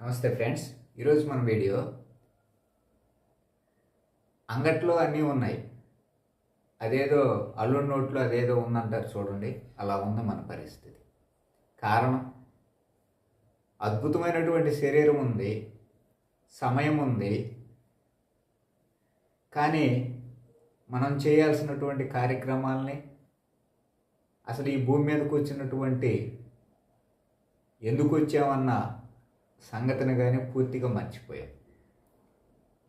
నమస్తే ఫ్రెండ్స్. ఈరోజు మన వీడియో అంగట్లో అన్నీ ఉన్నాయి. అదేదో అల్లు నోట్లో అదేదో ఉందంటారు చూడండి. అలా ఉంది మన పరిస్థితి. కారణం అద్భుతమైనటువంటి శరీరం ఉంది సమయం ఉంది. కానీ మనం చేయాల్సినటువంటి కార్యక్రమాలని అసలు ఈ భూమి మీదకు వచ్చినటువంటి ఎందుకు వచ్చామన్న సంగతిని కానీ పూర్తిగా మర్చిపోయాం.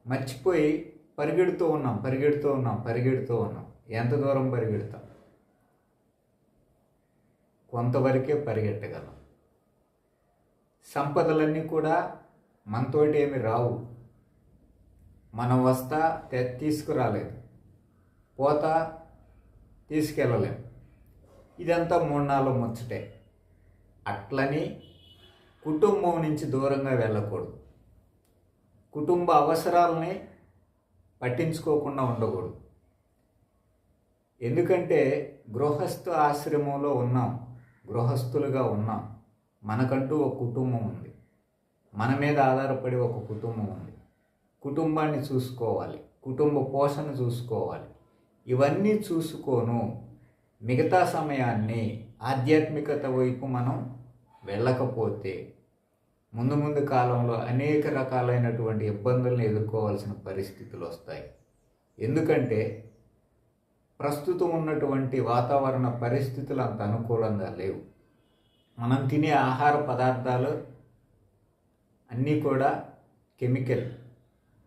మర్చిపోయి పరిగెడుతూ ఉన్నాం పరిగెడుతూ ఉన్నాం పరిగెడుతూ ఉన్నాం. ఎంత దూరం పరిగెడతాం? కొంతవరకే పరిగెట్టగలం. సంపదలన్నీ కూడా మనతోటి ఏమి రావు. మనం వస్తా తె- తీసుకురాలేదు. పోతా తీసుకెళ్ళలేం. ఇదంతా మూడు నాలుగు ముచ్చటే. అట్లని కుటుంబం నుంచి దూరంగా వెళ్ళకూడదు. కుటుంబ అవసరాలని పట్టించుకోకుండా ఉండకూడదు. ఎందుకంటే గృహస్థ ఆశ్రమంలో ఉన్నాం గృహస్థులుగా ఉన్నాం. మనకంటూ ఒక కుటుంబం ఉంది. మన మీద ఆధారపడి ఒక కుటుంబం ఉంది. కుటుంబాన్ని చూసుకోవాలి కుటుంబ పోషణ చూసుకోవాలి. ఇవన్నీ చూసుకోను. మిగతా సమయాన్ని ఆధ్యాత్మికత వైపు మనం వెళ్ళకపోతే ముందు ముందు కాలంలో అనేక రకాలైనటువంటి ఇబ్బందులను ఎదుర్కోవాల్సిన పరిస్థితులు వస్తాయి. ఎందుకంటే ప్రస్తుతం ఉన్నటువంటి వాతావరణ పరిస్థితులు అంత అనుకూలంగా లేవు. మనం తినే ఆహార పదార్థాలు అన్నీ కూడా కెమికల్.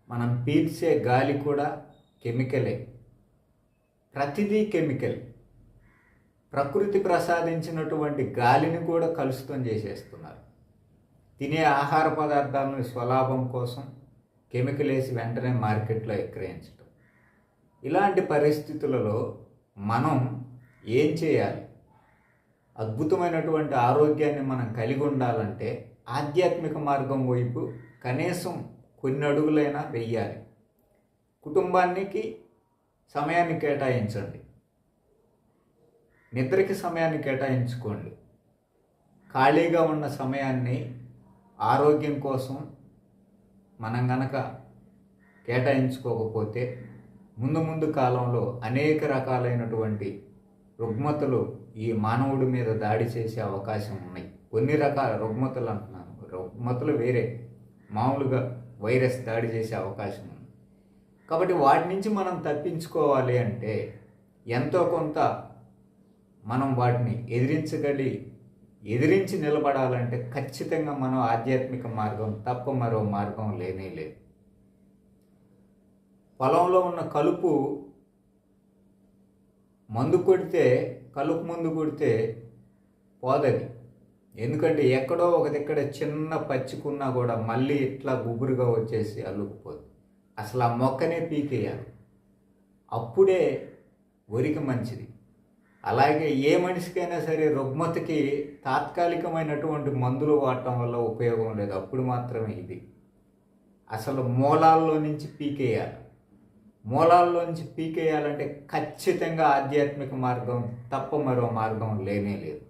మనం పీల్చే గాలి కూడా కెమికలే. ప్రతిదీ కెమికల్. ప్రకృతి ప్రసాదించినటువంటి గాలిని కూడా కలుషితం చేసేస్తున్నారు. తినే ఆహార పదార్థాలను స్వలాభం కోసం కెమికల్ వేసి వెంటనే మార్కెట్లో విక్రయించడం ఇలాంటి పరిస్థితులలో మనం ఏం చేయాలి? అద్భుతమైనటువంటి ఆరోగ్యాన్ని మనం కలిగి ఉండాలంటే ఆధ్యాత్మిక మార్గం వైపు కనీసం కొన్ని అడుగులైనా వెయ్యాలి. కుటుంబానికి సమయాన్ని కేటాయించండి. నిద్రకి సమయాన్ని కేటాయించుకోండి. ఖాళీగా ఉన్న సమయాన్ని ఆరోగ్యం కోసం మనం గనక కేటాయించుకోకపోతే ముందు ముందు కాలంలో అనేక రకాలైనటువంటి రుగ్మతలు ఈ మానవుడి మీద దాడి చేసే అవకాశం ఉన్నాయి. కొన్ని రకాల రుగ్మతలు అంటున్నాను. రుగ్మతలు వేరే మామూలుగా వైరస్ దాడి చేసే అవకాశం ఉంది. కాబట్టి వాటి నుంచి మనం తప్పించుకోవాలి అంటే ఎంతో కొంత మనం వాటిని ఎదిరించగలి ఎదిరించి నిలబడాలంటే ఖచ్చితంగా మనం ఆధ్యాత్మిక మార్గం తప్ప మరో మార్గం లేనే లేదు. పొలంలో ఉన్న కలుపు మందు కొడితే కలుపు మందు కొడితే పోదది. ఎందుకంటే ఎక్కడో ఒక దగ్గర చిన్న పచ్చికున్నా కూడా మళ్ళీ ఇట్లా గుబురుగా వచ్చేసి అల్లుకుపోదు. అసలు ఆ మొక్కనే పీకేయాలి. అప్పుడే వరికి మంచిది. అలాగే ఏ మనిషికైనా సరే రుగ్మతకి తాత్కాలికమైనటువంటి మందులు వాడటం వల్ల ఉపయోగం లేదు. అప్పుడు మాత్రమే ఇది. అసలు మూలాల్లో నుంచి పీకేయాలి. మూలాల్లో నుంచి పీకేయాలంటే ఖచ్చితంగా ఆధ్యాత్మిక మార్గం తప్ప మరో మార్గం లేనే లేదు.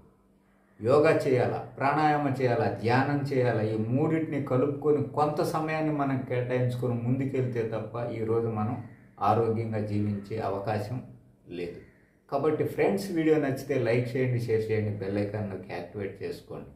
యోగా చేయాలా? ప్రాణాయామం చేయాలా? ధ్యానం చేయాలా? ఈ మూడింటిని కలుపుకొని కొంత సమయాన్ని మనం కేటాయించుకొని ముందుకెళ్తే తప్ప ఈరోజు మనం ఆరోగ్యంగా జీవించే అవకాశం లేదు. కాబట్టి ఫ్రెండ్స్ వీడియో నచ్చితే లైక్ చేయండి షేర్ చేయండి బెల్ ఐకాన్ నొక్కి యాక్టివేట్ చేసుకోండి.